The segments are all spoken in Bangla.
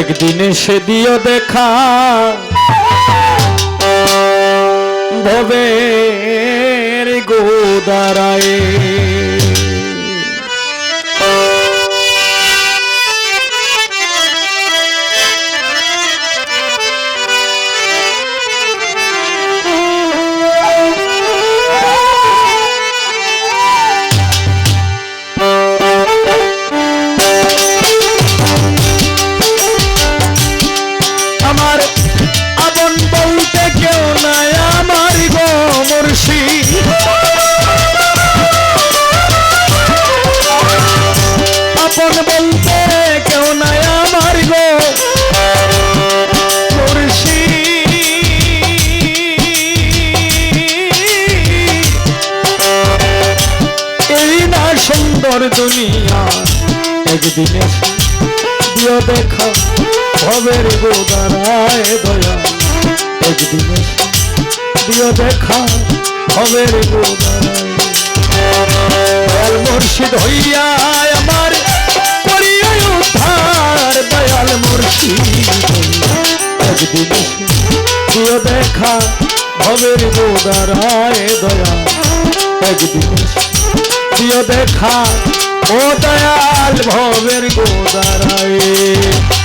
একদিনে সে দিও দেখা। ভবের গোদারায় সুন্দর দুনিয়া। একদিনে দিও দেখা, ভবের গোদারায় দয়া। একদিনে দিও দেখা, ভবের গোদারায়। মুর্শিদ হইয়া আমার করিয়া উদ্ধার, দয়াল মুর্শিদ একদিনে দিও দেখা, ভবের গোদারায় দয়া। একদিনে দেখা ও দয়াল ভবের গোদারায়।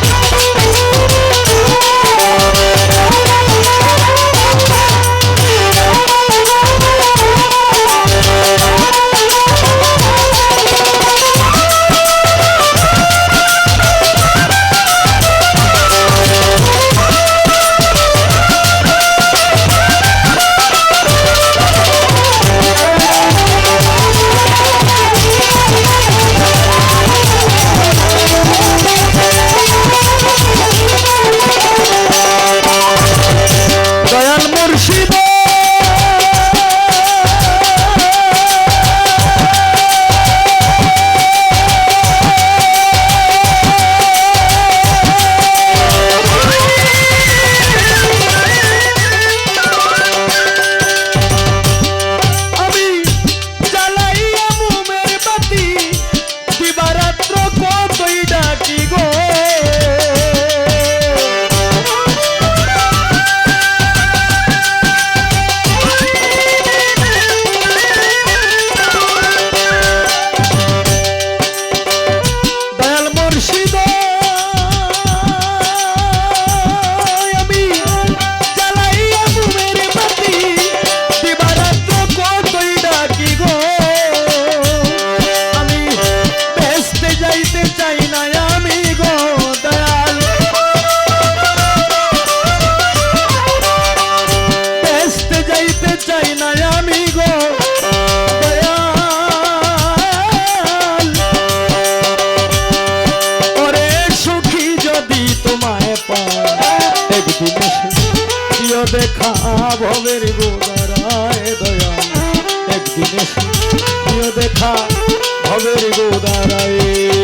দেখা ভবের গোদারায় দয়া। একদিন দেখা ভবের গোদারায়।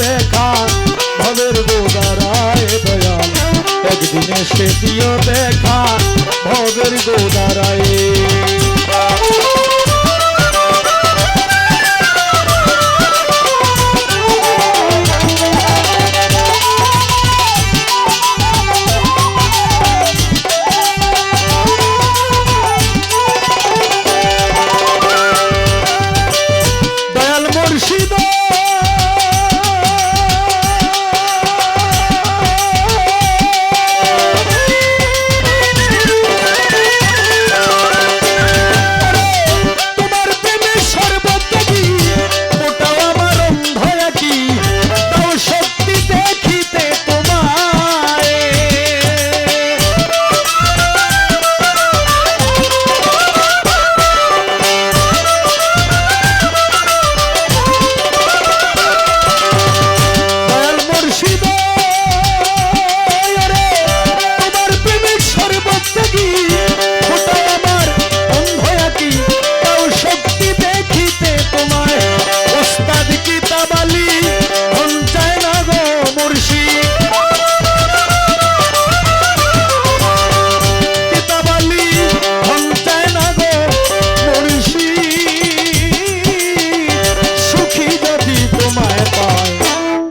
দেখা ভবের গোদারায় দয়াল। একদিনে সে দিও দেখা ভবের গোদারায়।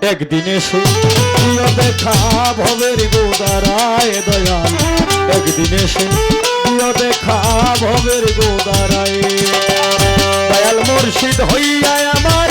একদিন এসে প্রিয় দেখা ভবের গোদারায় দয়াল একদিন এসে প্রিয় দেখা ভবের গোদারায় দয়াল মুর্শিদ হইয়া আমার